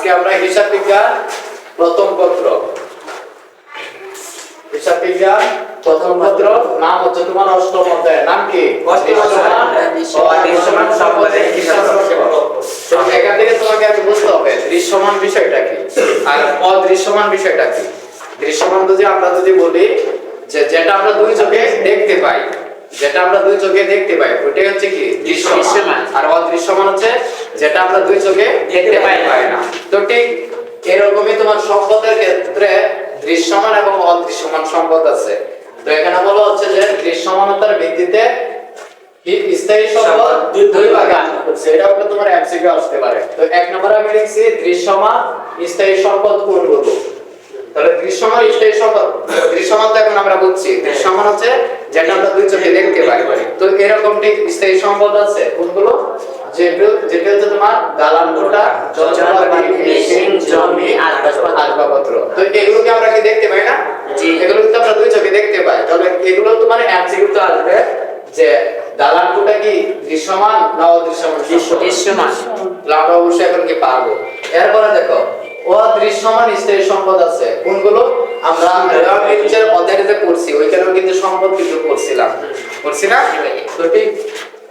আজকে আমরা হিসাব বিজ্ঞান প্রথম পত্র। হিসাব বিজ্ঞান প্রথম পত্র নাম হচ্ছে তোমার অষ্টম অধ্যায়। নাম কি? এখান থেকে তোমাকে আগে বুঝতে হবে দৃশ্যমান বিষয়টা কি? আর অদৃশ্যমান বিষয়টা কি? দৃশ্যমান যদি আমরা যদি বলি যে যেটা আমরা দুই চোখে দেখতে পাই যেটা আমরা দুই চোখে দেখতে পাই ওটাই হচ্ছে কি? দৃশ্যমান। আর অদৃশ্যমান হচ্ছে যেটা আমরা দুই চোখে দেখতে পাই পাই না। তো ঠিক এরকমই তোমার সম্পদের ক্ষেত্রে দৃশ্যমান এবং অদৃশ্যমান সম্পদ আছে। তো এখানে বলা হচ্ছে যে দৃশ্যমানতার ভিত্তিতে স্থায়ী সম্পদ? দুই ভাগে সেটা হলো তোমার এমসিকিউ আসতে পারে। তো এক নম্বরে আমি লিখছি দৃশ্যমান স্থায়ী সম্পদ কোনগুলো? তাহলে দৃশ্যমান স্থায়ী সম্পদ দৃশ্যমান তো এখন আমরা বুঝছি। দৃশ্যমান হচ্ছে যেটা আমরা দুই চোখে দেখতে পাই। তো এরকম ঠিক স্থায়ী সম্পদ আছে? কোনগুলো? যেটা যেটা হচ্ছে তোমার দালান কোঠা জমি আসবাবপত্র। আসবাবপত্র। তো এগুলোকে আমরা কি দেখতে পাই না? এগুলো কিন্তু আমরা দুই চোখে দেখতে পাই। তাহলে এগুলো তোমার এমসিকিউ তো আসবে যে দালান কি দৃশ্যমান না অদৃশ্যমান দৃশ্যমান। আমরা অবশ্যই এখন কি পারব? এরপরে দেখো অদৃশ্যমান স্থায়ী সম্পদ আছে। কোনগুলো? আমরা নিচের অধ্যায়ে যে পড়ছি ওইখানেও কিন্তু সম্পদ কিন্তু পড়ছিলাম। পড়ছি না? তো ঠিক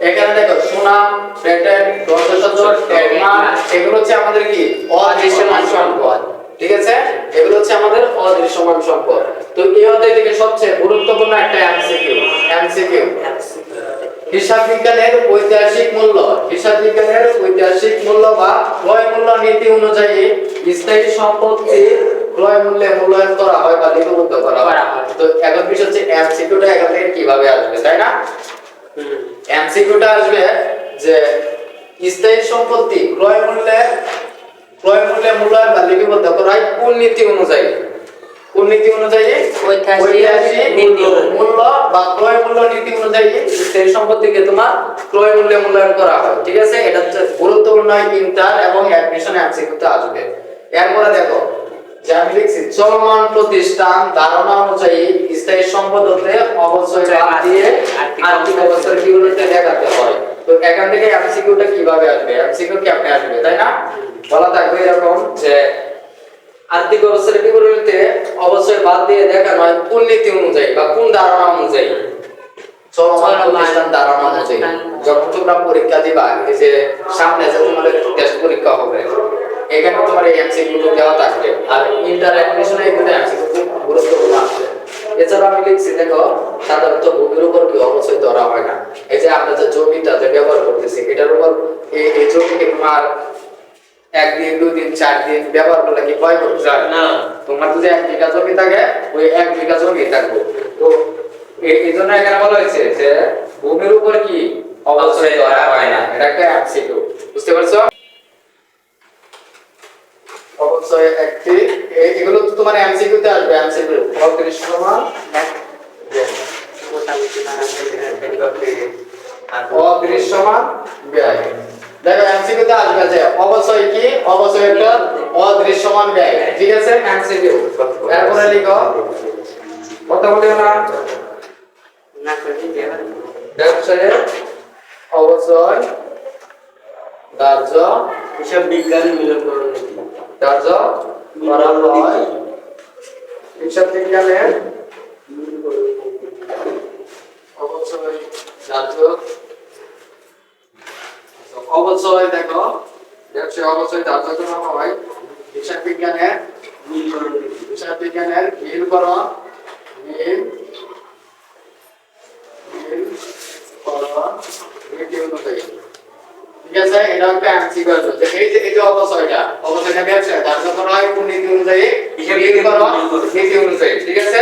এখানে দেখো সুনাম পেটেন্ট দর্শসজ্জর ট্যাগমার্ক এগুলো হচ্ছে আমাদের কি? অদৃশ্যমান সম্পদ। ঠিক আছে? এগুলো হচ্ছে আমাদের অদৃশ্যমান সম্পদ। তো এই অধ্যায় থেকে সবচেয়ে গুরুত্বপূর্ণ একটা এমসিকিউ। এমসিকিউ। হিসাব বিজ্ঞানের ঐতিহাসিক মূল্য। হিসাব বিজ্ঞানের ঐতিহাসিক মূল্য বা ক্রয় মূল্য নীতি অনুযায়ী স্থায়ী সম্পত্তি ক্রয় মূল্যে মূল্যায়ন করা হয় বা লিপিবদ্ধ করা হয়। তো এখন বিষয় হচ্ছে এমসিকিউটা এখান থেকে কীভাবে আসবে তাই না? এমসিকিউটা আসবে যে স্থায়ী সম্পত্তি ক্রয় মূল্যে ক্রয় মূল্যে মূল্যায়ন বা লিপিবদ্ধ করা হয় কোন নীতি অনুযায়ী? কোন নীতি অনুযায়ী? ঐতিহাসিক মূল্য। বা ক্রয় মূল্য নীতি অনুযায়ী স্থায়ী সম্পত্তিকে তোমার ক্রয় মূল্যে মূল্যায়ন করা হয়। ঠিক আছে? এটা হচ্ছে গুরুত্বপূর্ণ ইন্টার এবং অ্যাডমিশন এমসিকিউতে আসবে এরপরে দেখো যে আমি লিখছি চলমান প্রতিষ্ঠান ধারণা অনুযায়ী স্থায়ী সম্পদ হতে অবশ্যই বাদ দিয়ে আর্থিক অবস্থার বিবরণীতে দেখাতে হয়। তো এখান থেকে এমসিকিউটা কীভাবে আসবে? এমসিকিউ কেমনে আসবে তাই না? বলা থাকবে এরকম যে আর্থিক অবস্থার বিবরণীতে অবশ্যই বাদ দিয়ে দেখানো হয় কোন নীতি অনুযায়ী বা কোন ধারণা অনুযায়ী। চলমান প্রতিষ্ঠান ধারণা অনুযায়ী। যখন তোমরা পরীক্ষা দিবা এই যে সামনে যে তোমাদের টেস্ট পরীক্ষা হবে এখানে তোমার এই এমসিকিউ দেওয়া থাকবে। আর ইন্টার অ্যাডমিশনে এগুলো এমসিকিউ খুব গুরুত্বপূর্ণ আছে। এছাড়া আমি লিখছি দেখো সাধারণত ভূমির উপর কি অবশ্যই ধরা হয় না। এই যে আমরা যে জমিটা যে ব্যবহার করতেছি এটার উপর এই এই জমিকে তোমার দুই দিন চার দিন ব্যবহার করলে কি ভয় করতে যায়। না। তোমার যদি এক বিঘা জমি থাকে ওই এক বিঘা জমি থাকব। তো এই জন্য এখানে বলা হয়েছে যে ভূমির উপর কি অবশ্যই ধরা হয় না। এটা একটা এমসিকিউ বুঝতে পারছ? অবশ্যই একটি এগুলো তো তোমার এমসিকিউ তে আসবে এমসিকিউ অত্রিশ সমান অদৃশ্যমান ব্যয় দেখো এমসিকিউ তে আসবে যে অবশ্যই কি? অবশ্যই একটা অদৃশ্যমান ব্যয়। ঠিক আছে? এমসিকিউ এরপরে লিখো। কথা বলিও না না করে ব্যবসায়ে অবশ্যই দার্য হিসাব বিজ্ঞান মিলন করুন নীতি দার্য করা হয়। হিসাব বিজ্ঞানের অবশ্যই দার্য অবশ্যই দেখো ব্যবসায় অবশ্যই করা হয় হিসাব বিজ্ঞানের হিসাব বিজ্ঞানের মিল করো মিল মিল করো ঠিক আছে, এটা এই যে এই যে অবশ্যইটা অবশ্যইটা হয় কোন অনুযায়ী মিল অনুযায়ী ঠিক আছে?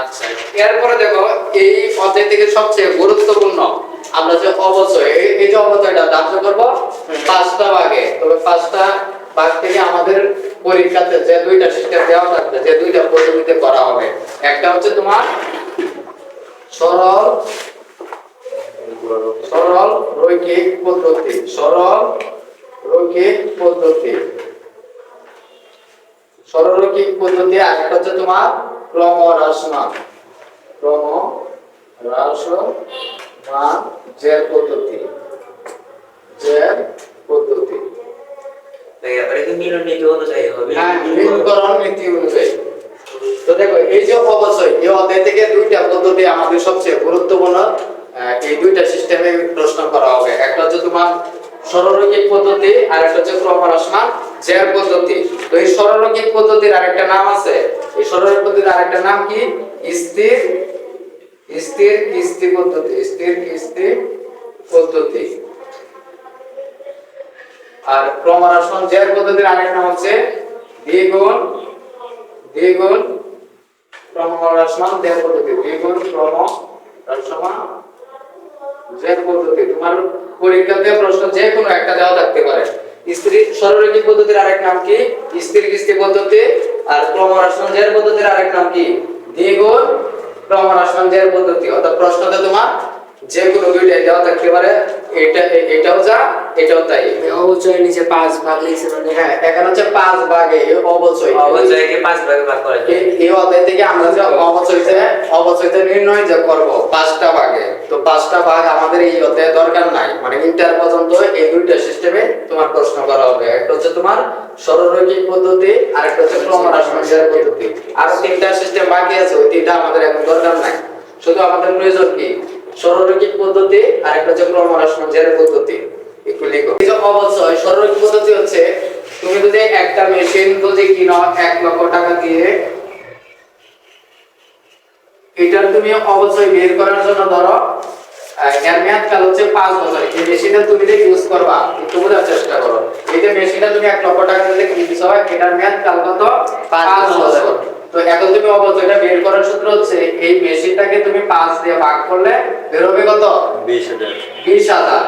আচ্ছা এরপরে দেখো, এই অধ্যায় থেকে সবচেয়ে গুরুত্বপূর্ণ আমরা যে অবশ্যই এই- যে অবশ্যইটা ধার্য করব? পাঁচটা ভাগে। তবে পাঁচটা ভাগ থেকে আমাদের পরীক্ষাতে যে দুইটা শিক্ষা দেওয়া থাকবে যে দুইটা পদ্ধতিতে করা হবে। একটা হচ্ছে তোমার সরল সরল রৈখিক পদ্ধতি সরল রৈখিক পদ্ধতি। সরল রৈখিক পদ্ধতি আর একটা হচ্ছে তোমার ক্রম হ্রাসমান ক্রম হ্রাসমান জের পদ্ধতি। জের পদ্ধতি। হ্যাঁ তো দেখো এই যে অবশ্যই এই অধ্যায় থেকে দুইটা পদ্ধতি আমাদের সবচেয়ে গুরুত্বপূর্ণ। এই দুইটা সিস্টেমে প্রশ্ন করা হবে। একটা হচ্ছে তোমার সরলরৈখিক পদ্ধতি আর একটা হচ্ছে ক্রমহ্রাসমান জের পদ্ধতি। তো এই সরলরৈখিক পদ্ধতির আরেকটা নাম আছে। এই সরলরৈখিক পদ্ধতির আরেকটা নাম কি? স্থির স্থির কিস্তি পদ্ধতি, স্থির কিস্তি পদ্ধতি। আর ক্রমহ্রাসমান জের পদ্ধতির আরেক নাম হচ্ছে দ্বিগুণ দ্বিগুণ ক্রমহ্রাসমান জের পদ্ধতি, দ্বিগুণ ক্রমহ্রাসমান জের পদ্ধতি। তোমার পরীক্ষাতে প্রশ্ন যে কোনো একটা দেওয়া থাকতে পারে। স্ত্রী সরলরৈখিক পদ্ধতির আরেক নাম কি? স্থির কিস্তি পদ্ধতি। আর ক্রমহ্রাসমান জের পদ্ধতির আরেক নাম কি? দ্বিগুণ ক্রমহ্রাসমান জের পদ্ধতি অর্থাৎ প্রশ্নতে তোমার যে কোনো দুইটাই দেওয়া থাকতে পারে এটা এটাও যা এটাও তাই। অবচয় নিচে পাঁচ ভাগ লিখছে মানে হ্যাঁ এখানে হচ্ছে পাঁচ ভাগে অবচয় অবচয়কে পাঁচ ভাগে ভাগ করা যায়। এই- অধ্যায় থেকে আমরা যে অবচয়তে অবচয়তে নির্ণয় যে করব পাঁচটা ভাগে। তো পাঁচটা ভাগ আমাদের এই অধ্যায়ে দরকার নাই। মানে ইন্টার পর্যন্ত এই দুইটা সিস্টেমে তোমার প্রশ্ন করা হবে। একটা হচ্ছে তোমার সরলরৈখিক পদ্ধতি আর একটা হচ্ছে ক্রমহ্রাসমানের পদ্ধতি। আর তিনটা সিস্টেম বাকি আছে ওই তিনটা আমাদের এখন দরকার নাই। শুধু আমাদের প্রয়োজন কি? সরলরৈখিক পদ্ধতি আর একটা হচ্ছে ক্রমহ্রাসমানের পদ্ধতি একটু লিখো। এই যে অবচয় সরলরৈখিক পদ্ধতি হচ্ছে তুমি যদি একটা মেশিন যদি কিনো এক লক্ষ টাকা দিয়ে এটার তুমি অবশ্যই বের করার জন্য ধরো এর মেয়াদ কাল হচ্ছে পাঁচ বছর। এই মেশিনটা তুমি যে ইউজ করবা একটু বোঝার চেষ্টা করো। এই যে মেশিনটা তুমি এক লক্ষ টাকা দিয়ে কিনছো এটার মেয়াদ কাল কত? পাঁচ বছর। তো এখন তুমি অবশ্যই এটা বের করার সূত্র হচ্ছে এই মেশিনটাকে তুমি পাঁচ দিয়ে ভাগ করলে বের হবে কত বিশ হাজার। বিশ হাজার।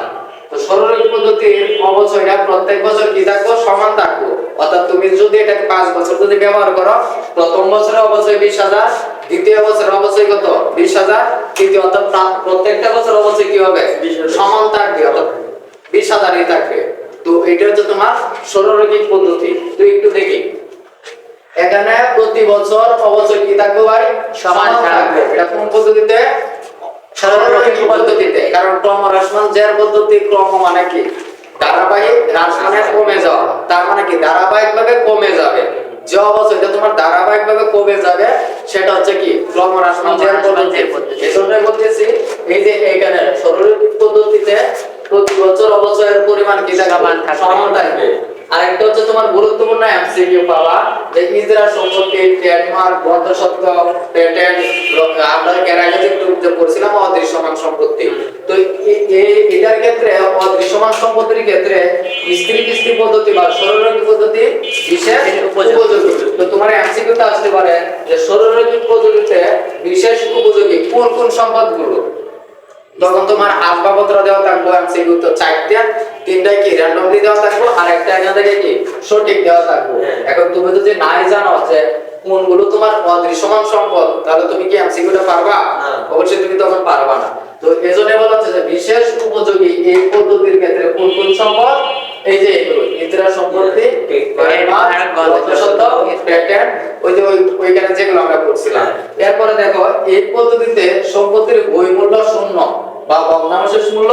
তো সরলরৈখিক পদ্ধতির অবচয়টা প্রত্যেক বছর কি থাকব? সমান থাকব। অর্থাৎ তুমি যদি এটাকে পাঁচ বছর যদি ব্যবহার করো প্রথম বছরে অবচয় বিশ হাজার দ্বিতীয় বছরে অবচয় কত? বিশ হাজার। তৃতীয় অর্থাৎ প্রত্যেকটা বছর অবচয় কি হবে? সমান থাকবে অর্থাৎ বিশ হাজারই থাকবে। তো এটা হচ্ছে তোমার সরলরৈখিক পদ্ধতি। তো একটু দেখি। এখানে প্রতি বছর অবচয় কি থাকবে ভাই? সমান থাকবে। এটা কোন পদ্ধতিতে? সরলরৈখিক পদ্ধতিতে? কারণ ক্রম হ্রাসমান জের পদ্ধতি ক্রম মানে কি? ধারাবাহিক হ্রাস মানে কমে যাওয়া। তার মানে কি? ধারাবাহিক ভাবে কমে যাবে। যে অবস্থা এটা তোমার ধারাবাহিক ভাবে কমে যাবে সেটা হচ্ছে কি? ক্রম হ্রাসমান জের পদ্ধতি। এই বলতেছি এই যে এখানে সরলরৈখিক পদ্ধতিতে প্রতি বছর অবচয়ের পরিমাণ কি থাকবে। সমান থাকবে। আরেকটা হচ্ছে তোমার গুরুত্বপূর্ণ এমসিকিউ পাওয়া যে ইজরা সম্পত্তি ট্রেডমার্ক বন্ধসত্ব পেটেন্ট আমরা যে গ্রুপে পড়ছিলাম অদৃশ্যমান সম্পত্তি। তো এটার ক্ষেত্রে অদৃশ্যমান সম্পত্তির ক্ষেত্রে স্ত্রী কিস্তি পদ্ধতি বা সরলরৈখিক পদ্ধতি বিশেষ উপযোগী। তো তোমার এমসিকিউতে আসতে পারে যে সরলরৈখিক পদ্ধতিতে বিশেষ উপযোগী কোন কোন সম্পদগুলো? তখন তোমার আসবাবপত্র দেওয়া থাকব এমসিকিউ তো চারটা তিনটায় কি র্যান্ডমলি দেওয়া থাকব আর একটা এখান থেকে কি সঠিক দেওয়া থাকব? হ্যাঁ। এখন তুমি যদি নাই জানো যে কোনগুলো তোমার অদৃশ্যমান সম্পদ তাহলে তুমি কি এমসিকিউটা পারবা? অবশ্যই তুমি তখন পারবা না। তো এজন্য বলা হচ্ছে যে বিশেষ উপযোগী এই পদ্ধতির ক্ষেত্রে কোন কোন সম্পদ? এই যে এগুলো ইন্দিরা সম্পত্তি বন্ধসত্ত্ব, পেটেন্ট, ওই যে ওইখানে যেগুলো আমরা করছিলাম। এরপরে দেখো এই পদ্ধতিতে সম্পত্তির বই মূল্য বা ভগ্নাংশের মূল্য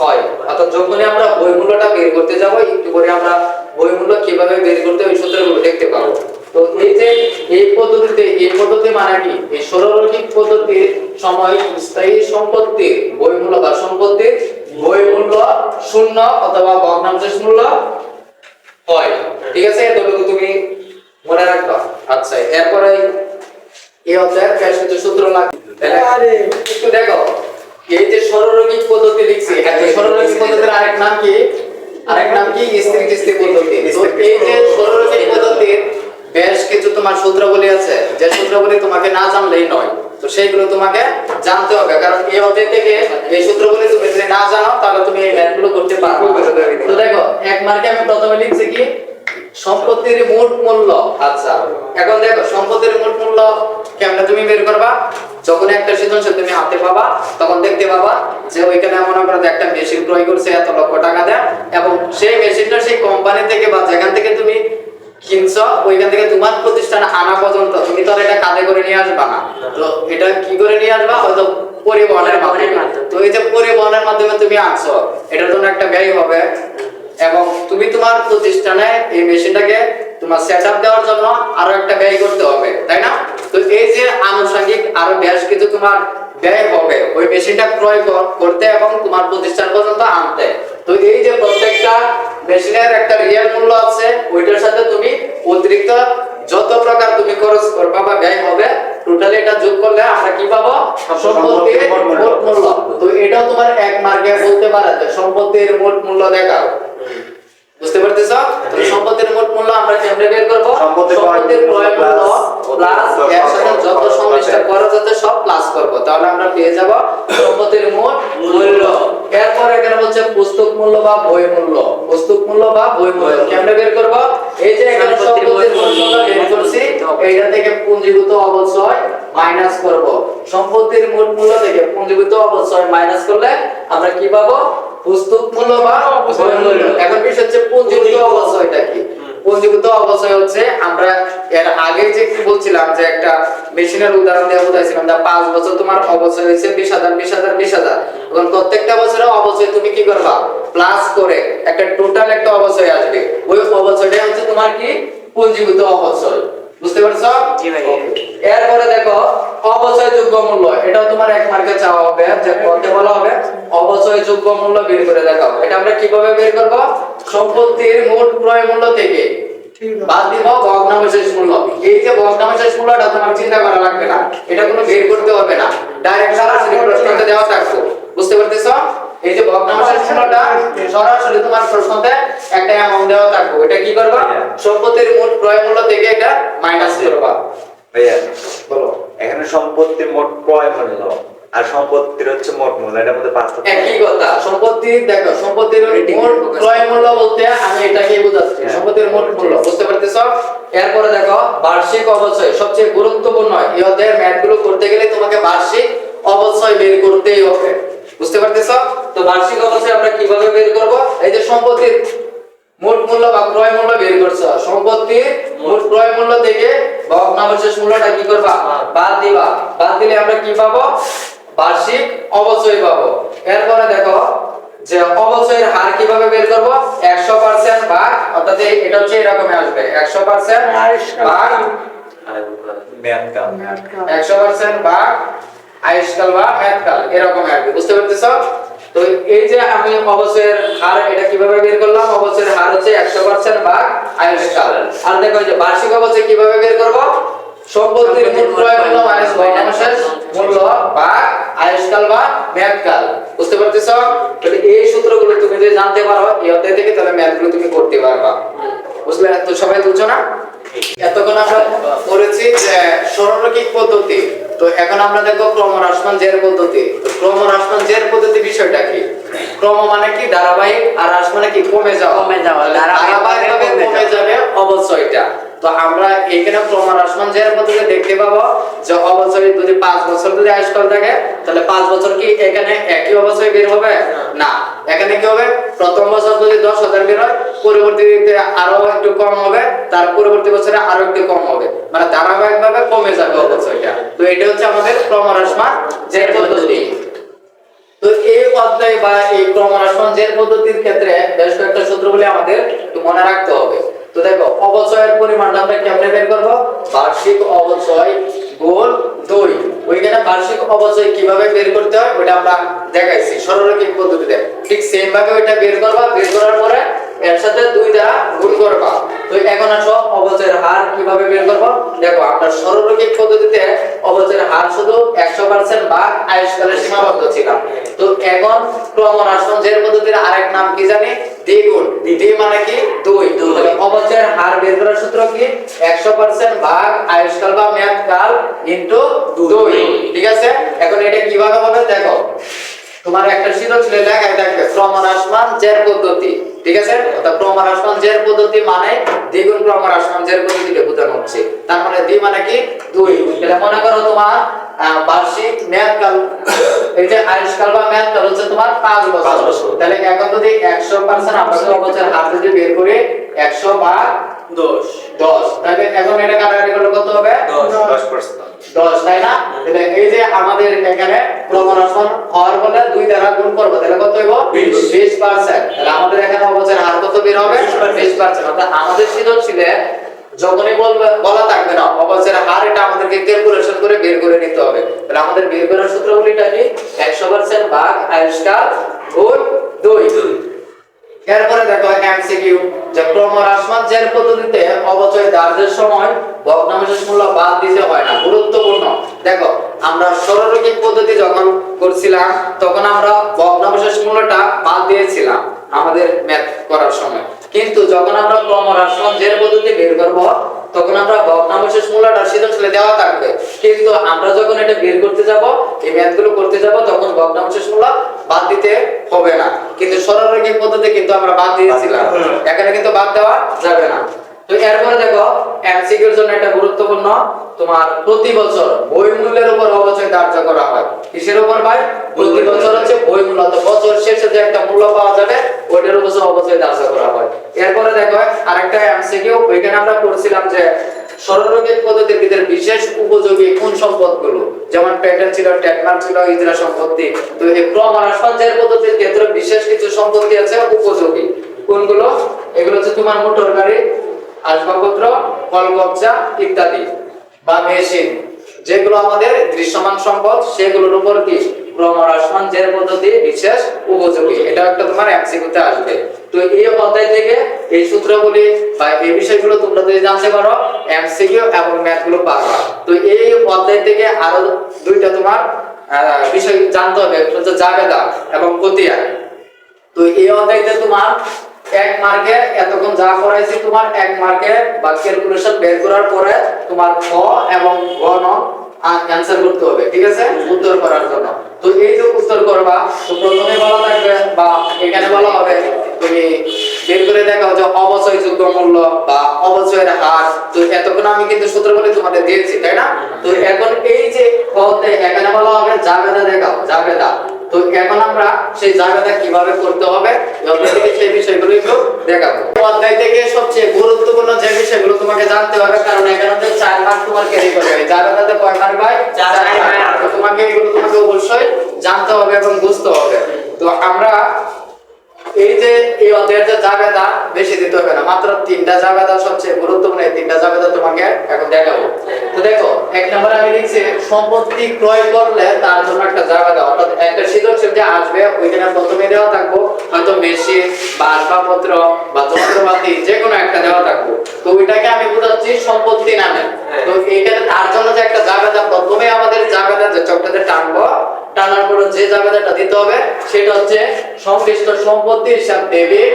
হয়। অর্থাৎ যখনই আমরা বই মূল্যটা বের করতে যাব একটু করে আমরা বই মূল্য কীভাবে বের করতে ওই সূত্রগুলো দেখতে পাবো। তো এই যে এই পদ্ধতিতে এই পদ্ধতি মানে কি? এই সরলরৈখিক পদ্ধতির সময় স্থায়ী সম্পত্তির বই মূল্য বা সম্পত্তির বই মূল্য শূন্য অথবা ভগ্নাংশের মূল্য হয়। ঠিক আছে? এতটুকু তুমি মনে রাখবা। আচ্ছা এরপরে এই অধ্যায়ের বেশ কিছু সূত্র লাগবে। একটু দেখো। এই যে সরলরৈখিক পদ্ধতি লিখছি এই সরলরৈখিক পদ্ধতির আরেক নাম কি? আরেক নাম কি? স্ত্রী কিস্তি পদ্ধতি। তো এই যে সরলরৈখিক পদ্ধতির বেশ কিছু তোমার সূত্রাবলী আছে। যে সূত্রাবলী তোমাকে না জানলেই নয়। তো সেইগুলো তোমাকে জানতে হবে। কারণ এই অধ্যায় থেকে এই সূত্রগুলি তুমি যদি না জানো তাহলে তুমি এই ম্যাথগুলো করতে পারবে। তো দেখো এক মার্কে আমি প্রথমে লিখছি কি? সম্পত্তির মোট মূল্য আচ্ছা। এখন দেখো সম্পত্তির মোট মূল্য কেমনে তুমি বের করবা? যখন একটা সৃজনশীল তুমি হাতে পাবা তখন দেখতে পাবা যে ওইখানে মনে করো একটা মেশিন ক্রয় করছে এত লক্ষ টাকা দেয় এবং সেই মেশিনটা সেই কোম্পানি থেকে বা যেখান থেকে তুমি কিনছো ওইখান থেকে তোমার প্রতিষ্ঠানে আনা পর্যন্ত তুমি তো এটা কাঁধে করে নিয়ে আসবা না। তো এটা কি করে নিয়ে আসবা? হয়তো পরিবহনের মাধ্যমে। তো এই যে পরিবহনের মাধ্যমে তুমি আনছো এটার জন্য একটা ব্যয় হবে এবং তুমি তোমার প্রতিষ্ঠানে এই মেশিনটাকে তোমার সেট আপ দেওয়ার জন্য আরও একটা ব্যয় করতে হবে তাই না? তো এই যে আনুষঙ্গিক আরও বেশ কিছু তোমার ব্যয় হবে ওই মেশিনটা ক্রয় করতে এবং তোমার প্রতিষ্ঠান পর্যন্ত আনতে। তো এই যে প্রত্যেকটা মেশিনের একটা রিয়েল মূল্য আছে ওইটার সাথে তুমি অতিরিক্ত যত প্রকার তুমি খরচ করবা বা ব্যয় হবে টোটালি এটা যোগ করলে আমরা কি পাবো? সম্পত্তির মোট মূল্য। তো এটাও তোমার এক মার্কে বলতে পারা সম্পত্তির মোট মূল্য দেখাও। বুঝতে পারতেছ? তো সম্পত্তির মোট মূল্য আমরা কেমনে বের করব? সম্পত্তির ক্রয় মূল্য প্লাস এর সাথে যত সংশ্লিষ্ট খরচ আছে সব প্লাস করব। তাহলে আমরা পেয়ে যাব সম্পত্তির মোট মূল্য। এরপর এখানে বলছে পুস্তক মূল্য বা বই মূল্য। পুস্তক মূল্য বা বই মূল্য। কেমনে বের করব? এই যে এখানে মোট মূল্য বের করছি এইটা থেকে পুঞ্জীভূত অবশ্যই মাইনাস করব। সম্পত্তির মোট মূল্য থেকে পুঞ্জীভূত অবশ্যই মাইনাস করলে আমরা কি পাবো? পুস্তক মূল্য বা বই মূল্য এখন বিষয় হচ্ছে পুঞ্জীভূত অবশ্যইটা কি? পুঞ্জীভূত অবশ্যই হচ্ছে আমরা এর আগে যে কি বলছিলাম যে একটা মেশিনের উদাহরণ দিয়ে বুঝাইছিলাম যে পাঁচ বছর তোমার অবশ্যই হয়েছে বিশ হাজার বিশ হাজার বিশ হাজার। এবং প্রত্যেকটা বছরে অবশ্যই তুমি কি করবা? প্লাস করে একটা টোটাল একটা অবশ্যই আসবে। ওই অবশ্যইটাই হচ্ছে তোমার কি? পুঞ্জীভূত অবশ্যই বুঝতে পারছ। এরপরে দেখো অবচয় যোগ্য মূল্য এটাও তোমার এক মার্কে চাওয়া হবে যে করতে বলা হবে অবচয় যোগ্য মূল্য বের করে দেখাও। এটা আমরা কীভাবে বের করব? সম্পত্তির মোট ক্রয় মূল্য থেকে। বাদ দিব ভগ্নাবশেষ মূল্য। এই যে ভগ্নাবশেষ মূল্যটা তোমার চিন্তা করা লাগবে না। এটা কোনো বের করতে হবে না। ডাইরেক্ট সরাসরি প্রশ্নতে দেওয়া থাকবে। বুঝতে পারতেছো? এই যে ভগ্নাবশেষ মূল্যটা সরাসরি তোমার প্রশ্নতে একটা অ্যামাউন্ট দেওয়া থাকবে। এটা কি করবা? সম্পত্তির মোট ক্রয় মূল্য থেকে এটা মাইনাস করবা। ভাইয়া বলো এখানে সম্পত্তির মোট ক্রয় মূল্য? আর সম্পত্তির হচ্ছে মোট মূল্য এটার মধ্যে পার্থক্য একই কথা সম্পত্তি দেখো সম্পত্তির মোট ক্রয় মূল্য বলতে আমি এটাকে বোঝাচ্ছি হ্যাঁ। সম্পত্তির মোট মূল্য বুঝতে পারতেছ? এরপরে দেখো বার্ষিক অবচয় সবচেয়ে গুরুত্বপূর্ণ এই অধ্যায়ের ম্যাথগুলো করতে গেলে তোমাকে বার্ষিক অবচয় বের করতেই হবে বুঝতে পারতেছ? তো বার্ষিক অবচয় আমরা কীভাবে বের করব? এই যে সম্পত্তির মোট মূল্য বা ক্রয় মূল্য বের করছ। সম্পত্তির মোট ক্রয় মূল্য থেকে ভগ্নাবশেষ মূল্যটা কি করবা? বাদ দিবা। বাদ দিলে আমরা কি পাবো? বার্ষিক অবচয় পাবো। এরপরে দেখো যে অবচয়ের হার কীভাবে বের করব? 100% ভাগ অর্থাৎ এটা হচ্ছে এরকম আসবে। 100% ভাগ মেয়াদ কাল 100% ভাগ আয়ুষ্কাল বা মেয়াদকাল এরকম আসবে। বুঝতে পারতেছো? তো এই যে আমি অবচয়ের হার এটা কীভাবে বের করলাম? অবচয়ের হার হচ্ছে 100% ভাগ আয়ুষ্কাল আর দেখো যে বার্ষিক অবচয় কীভাবে বের করব? সম্পত্তির মোট ক্রয় মূল্য মাইনাস ভগ্নাংশের মূল্য ভাগ আয়ুষ্কাল বা মেয়াদকাল বুঝতে পারতেছো? তাহলে এই সূত্রগুলো তুমি যদি জানতে পারো এই অধ্যায় থেকে তাহলে ম্যাথগুলো তুমি করতে পারবা। বুঝলে? তো সবাই বুঝছ না? এতক্ষণ আমরা পড়েছি যে সরলরৈখিক পদ্ধতি। তো এখন আমরা দেখব ক্রমহ্রাসমান জের পদ্ধতি। ক্রমহ্রাসমান জের পদ্ধতি বিষয়টা কি? ক্রম মানে কি? ধারাবাহিক আর হ্রাস মানে কি? কমে যাওয়া। কমে যাওয়া, ধারাবাহিক কমে কমে যাবে অবশ্যইটা তো আমরা এখানে ক্রমহ্রাসমান জের পদ্ধতি দেখতে পাবো যে অবশ্যই যদি পাঁচ বছর যদি আয়ুষ্কাল থাকে, তাহলে পাঁচ বছর কি এখানে একই অবশ্যই বের হবে? না। এখানে কি হবে? প্রথম বছর যদি দশ হাজার বের হয় পরবর্তীতে আরও একটু কম হবে, তার পরবর্তী বছরে আরও একটু কম হবে। মানে ধারাবাহিক ভাবে কমে যাবে অবশ্যইটা। তো এটা হচ্ছে আমাদের ক্রমহ্রাসমান জের পদ্ধতি। তো এই অধ্যায় বা এই ক্রমহ্রাসমান জের পদ্ধতির ক্ষেত্রে বেশ কয়েকটা সূত্রগুলি আমাদের মনে রাখতে হবে। তো দেখো, অবচয়ের পরিমাণটা আমরা কেমনে বের করব? বার্ষিক অবচয় গুণ দুই। ওইখানে বার্ষিক অবচয় কীভাবে বের করতে হয় ওটা আমরা দেখাইছি। সরলরৈখিক পদ্ধতিতে। ঠিক সেম ভাবে ওইটা বের করবা, বের করার পরে এর সাথে দুই দ্বারা গুণ করবা। তো এখন আসো, অবচয়ের হার কীভাবে বের করব? দেখো আমরা সরলরৈখিক পদ্ধতিতে অবচয়ের হার শুধু 100% ভাগ আয়ুষ্কালে সীমাবদ্ধ ছিলাম তো এখন ক্রমহ্রাসমান জের পদ্ধতির আরেক নাম কি জানি? দ্বিগুণ দ্বি মানে কি? দুই। তাহলে অবচয়ের হার বের করার সূত্র কি? 100% ভাগ আয়ুষ্কাল বা মেয়াদকাল ইন্টু দুই। ঠিক আছে? এখন এটা কীভাবে হবে? দেখো। তোমার একটা সৃজনশীলে দেখবে। থাকবে ক্রমহ্রাসমান জের পদ্ধতি। ঠিক আছে? অর্থাৎ ক্রমহ্রাসমান জের পদ্ধতি মানে দ্বিগুণ ক্রমহ্রাসমান জের পদ্ধতিকে বোঝানো হচ্ছে। তার মানে দুই মানে কি? দুই। এটা মনে করো তোমার বার্ষিক মেয়াদকাল এই যে আয়ুষ্কাল বা মেয়াদকাল হচ্ছে তোমার পাঁচ বছর। বছর। তাহলে এখন যদি একশো পার্সেন্ট আমরা যদি হাতে যদি বের করে একশো বা দোষ দশ। তাহলে এখন এটা কাটাকাটি করলে কত হবে? দশ দশ। তাই না? তাহলে এই যে আমাদের এখানে ক্রমহ্রাসমান হওয়ার বলে দুই দ্বারা গুণ করব। তাহলে কত হইব? বিশ। বিশ পার্সেন্ট তাহলে আমাদের এখানে অবচয়ের হার কত বের হবে? বিশ পার্সেন্ট অর্থাৎ আমাদের সৃজনশীলে যখনই বলবে বলা থাকবে না অবসরের হার এটা আমাদেরকে ক্যালকুলেশন করে বের করে নিতে হবে। তাহলে আমাদের বের করার সূত্রগুলিটা কি একশো পার্সেন্ট ভাগ আয়ুষ্কাল গুণ দুই। এরপরে দেখো এমসিকিউ যে ক্রমহ্রাসমান পদ্ধতিতে অবচয় দার্যের সময় ভগ্নাংশের মূল্য বাদ দিতে হয় না, গুরুত্বপূর্ণ। দেখো, আমরা সরলরৈখিক পদ্ধতি যখন করছিলাম, তখন আমরা ভগ্নাংশের মূল্যটা বাদ দিয়েছিলাম আমাদের ম্যাথ করার সময়। কিন্তু যখন আমরা ক্রমহ্রাসমান জের পদ্ধতি বের করব তখন আমরা ভগ্নাংশের মূল্যটা সৃজনশীলে দেওয়া থাকবে। কিন্তু আমরা যখন এটা বের করতে যাব এই ম্যাথগুলো করতে যাব তখন ভগ্নাবশেষ মূল্য বাদ দিতে হবে না। কিন্তু সরলরৈখিক পদ্ধতি কিন্তু আমরা বাদ দিয়েছিলাম। এখানে কিন্তু বাদ দেওয়া যাবে না। তো এরপরে দেখো এমসিকিউর জন্য এটা গুরুত্বপূর্ণ তোমার প্রতি বছর বই মূল্যের উপর অবচয় ধার্য করা হয়। কিসের উপর ভাই? প্রতি বছর হচ্ছে বই মূল্য। তো বছর শেষে যে একটা মূল্য পাওয়া যাবে ওইটার উপর অবচয় ধার্য করা হয়। এরপরে দেখো আরেকটা এমসিকিউ ওইখানে আমরা পড়ছিলাম যে সরলরৈখিক পদ্ধতির ভিতরে বিশেষ উপযোগী কোন সম্পদগুলো? যেমন প্যাটার্ন ছিল ট্যাগমার্ক ছিল ইজরা সম্পত্তি। তো এই ক্রমহ্রাসঞ্চয়ের পদ্ধতির ক্ষেত্রে বিশেষ কিছু সম্পত্তি আছে উপযোগী। কোনগুলো? এগুলো হচ্ছে তোমার মোটর গাড়ি আসবাবপত্র, কলকবজা ইত্যাদি। বা মেশিন যেগুলো আমাদের দৃশ্যমান সম্পদ, সেগুলোর উপর কি? ক্রমহ্রাসমান জের পদ্ধতি, বিশেষ উপযোগী। এটা একটা তোমার আসবে। তো এই অধ্যায় থেকে এই সূত্রগুলি বা এই বিষয়গুলো তোমরা যদি জানতে পারো এমসিকিউ এবং ম্যাথগুলো পারবা। তো এই অধ্যায় থেকে আরও দুইটা তোমার বিষয় জানতে হবে। জাবেদা এবং কতিয়া তো এই অধ্যায়তে তোমার এক মার্কে এতক্ষণ যা করাইছি তোমার এক মার্কে বা ক্যালকুলেশন বের করার পরে তোমার খ এবং গ নং অ্যান্সার করতে হবে, ঠিক আছে? উত্তর করার জন্য। তো এই যে উত্তর করবা, তো প্রথমে বলা থাকবে, বা এখানে বলা হবে, তুমি বের করে দেখাও যে অবচয়যোগ্য মূল্য বা অবচয়ের হার। তো এতক্ষণ আমি কিন্তু সূত্রগুলি তোমাদের দিয়েছি, তাই না? তো এখন এই যে পথে এখানে বলা হবে জাবেদা দেখাও, জাবেদা। তো এখন আমরা সেই জায়গাটা কীভাবে করতে হবে? থেকে সেই বিষয়গুলো একটু দেখাবো। অধ্যায় থেকে সবচেয়ে গুরুত্বপূর্ণ যে বিষয়গুলো তোমাকে জানতে হবে কারণ এখানে তো চার মার্ক তোমার ক্যারি করবে জায়গাটাতে কয় মার্ক ভাই? চার। তোমাকে এগুলো তোমাকে অবশ্যই জানতে হবে এবং বুঝতে হবে। তো আমরা এই যে, এই অধ্যায়ের যে বেশি দিতে হবে না, মাত্র তিনটা সবচেয়ে গুরুত্বপূর্ণ, এই তিনটা তোমাকে এখন দেখাবো। তো দেখো, এক আমি লিখছি, সম্পত্তি ক্রয় করলে তার জন্য একটা অর্থাৎ একটা যে আসবে, ওইখানে প্রথমে দেওয়া থাকব, হয়তো মেশিন বা আসবাবপত্র বা যন্ত্রপাতি যে কোনো একটা দেওয়া থাকব। তো ওইটাকে আমি বোঝাচ্ছি সম্পত্তি নামে। তো এইখানে তার জন্য যে একটা জাবেদা প্রথমে আমাদের জাবেদা যে চকটাতে টানবো টানার পরে যে জাবেদাটা দিতে হবে সেটা হচ্ছে সংশ্লিষ্ট সম্পত্তি হিসাব ডেবিট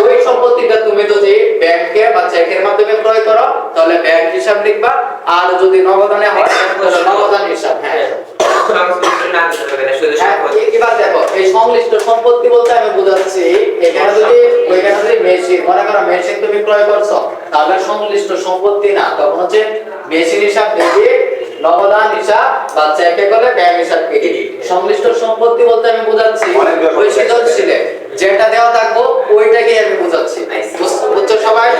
ওই সম্পত্তিটা তুমি যদি ব্যাংকে বা চেকের মাধ্যমে ক্রয় করো তাহলে ব্যাংক হিসাব লিখবা। আর যদি নগদানে হয় তাহলে নগদান হিসাব। হ্যাঁ। হ্যাঁ, সম্পত্তি। বলতে আমি বোঝাচ্ছি এখানে যদি ওইখানে যদি মেশিন মনে করো মেশিন তুমি ক্রয় করছ তাহলে সংশ্লিষ্ট সম্পত্তি না তখন হচ্ছে মেশিন হিসাব ডেবিট নগদান হিসাব বা চেকে করে ব্যাংক হিসাব ক্রেডিট সংশ্লিষ্ট সম্পত্তি বলতে আমি বোঝাচ্ছি ওই আছে। সৃজনশীলে যেটা দেওয়া থাকব ওইটাকে আমি বোঝাচ্ছি। বুঝ- বুঝছ সবাই?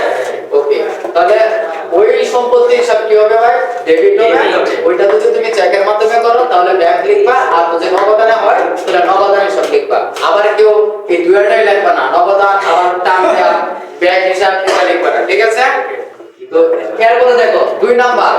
ওকে তাহলে ওই সম্পত্তি হিসাব কি হবে ভাই ডেবিট হবে হবে। ওইটা যদি তুমি চেকের মাধ্যমে করো তাহলে ব্যাংক লিখবা আর যদি নগদানে হয় তাহলে নগদান হিসাব লিখবা আবার কেউ এই দুইটাই লিখবা না নগদান আবার টান দেয়া ব্যাংক হিসাব এটা লিখবা না ঠিক আছে তো এরপরে দেখো দুই নাম্বার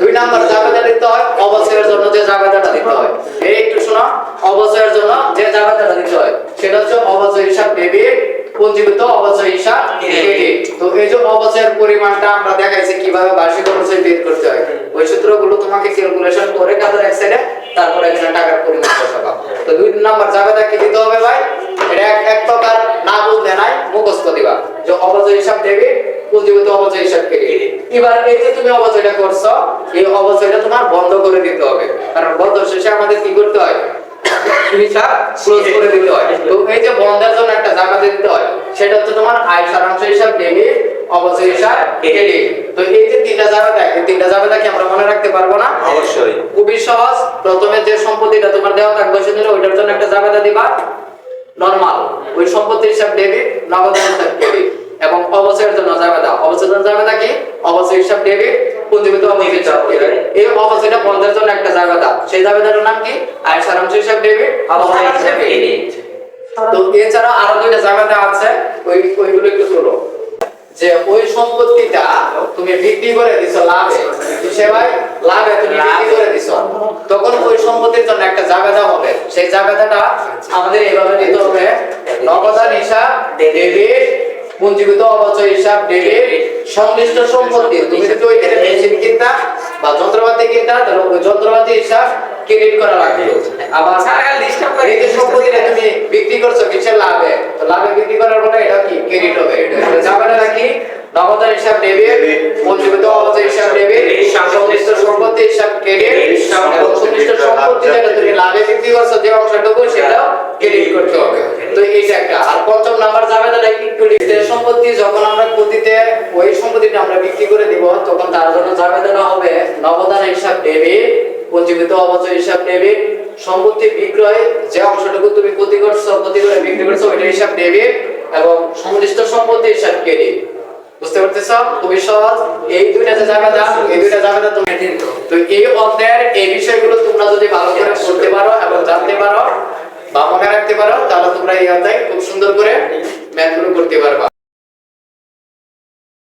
দুই নাম্বার জাবেদা দিতে হয় অবসরের জন্য যে জাবেদাটা দিতে হয় এই একটু শোনো অবসরের জন্য যে জাবেদাটা দিতে হয় সেটা হচ্ছে অবচয় হিসাব ডেবিট পঞ্জীভূত অবচয় হিসাব ক্রেডিট তো এই যে অবচয়ের পরিমাণটা আমরা দেখাইছি কীভাবে বার্ষিক অবচয় বের করতে হয় ওই সূত্রগুলো তোমাকে বন্ধ করে দিতে হবে। কারণ বন্ধ শেষে আমাদের কি করতে হয়? হিসাব ক্লোজ বন্ধের জন্য একটা জায়গা দিতে হয়, সেটা হচ্ছে তোমার আয় সারাংশ হিসাব ডেবিট অবচয় হিসাব তো এই যে তিনটা জায়গা এই তিনটা জায়গাটা কি আমরা মনে রাখতে পারব না? অবশ্যই। খুবই সহজ। প্রথমে যে সম্পত্তিটা তোমার দেওয়া থাকবে সেদিন ওইটার জন্য একটা জায়গাটা দিবা। নরমাল ওই সম্পত্তির হিসাব ডেবিট নগদ হিসাব ক্রেডিট এবং অবচয়ের জন্য জাবেদা অবচয়ের জন্য জাবেদা কি? অবচয় হিসাব ডেবিট পুঁজিগত অবচয় এই অবচয়টা বন্ধের জন্য একটা জাবেদা সেই জাবেদাটার নাম কি? আয় সারাংশ হিসাব ডেবিট অবচয় হিসাব ক্রেডিট তো এছাড়া আরও দুইটা জাবেদা আছে। ওই ওইগুলো একটু তোলো। যে ওই সম্পত্তিটা তুমি বিক্রি করে দিছো লাভে। সেবাই লাভে তুমি বিক্রি করে দিছো। তখন ওই সম্পত্তির জন্য একটা জাবেদা হবে। সেই জাবেদাটা আমাদের এইভাবে দিতে হবে। নগদান হিসাব ডেবিট। পুঞ্জীভূত অবচয় হিসাব ডেবিট সংশ্লিষ্ট সম্পত্তি। তুমি যদি মেশিন কিনতা বা যন্ত্রপাতি কিনতা তাহলে ওই যন্ত্রপাতি হিসাব ক্রেডিট করা লাগবে। আবার এই সম্পত্তিটা তুমি বিক্রি করছ কিসের লাভে? তো লাভে বিক্রি করার পরে এটা কি? ক্রেডিট হবে। এটা জাবেদা নাকি নগদান হিসাব ডেবিট পুঞ্জীভূত অবচয় হিসাব ডেবিট সংশ্লিষ্ট সম্পত্তি হিসাব ক্রেডিট। সংশ্লিষ্ট সম্পত্তি যেটা তুমি লাভে বিক্রি করছ যে অংশটুকু সেটাও ক্রেডিট করতে হবে। তো এইটা একটা। আর পঞ্চম নাম্বার জাবেদা নাকি একটু লিখতে সম্পত্তি যখন আমরা ক্ষতিতে ওই সম্পত্তিটা আমরা বিক্রি করে দিব তখন তার জন্য জাবেদাটা হবে। নবদান হিসাব ডেবিট পঞ্জীকৃত অবচয় হিসাব ডেবিট সম্পত্তি বিক্রয় যে অংশটুকু তুমি ক্ষতি করছ ক্ষতি করে বিক্রি করছ ওইটা হিসাব ডেবিট এবং সংশ্লিষ্ট সম্পত্তি হিসাব ক্রেডিট বুঝতে পারতেছ? খুবই সহজ। এই দুইটা যে জাবেদা এই দুইটা জাবেদা তুমি তো এই অধ্যায়ের এই বিষয়গুলো তোমরা যদি ভালো করে পড়তে পারো এবং জানতে পারো বা মনে রাখতে পারো, তাহলে তোমরা এই অধ্যায় খুব সুন্দর করে ম্যাথগুলো করতে পারবা।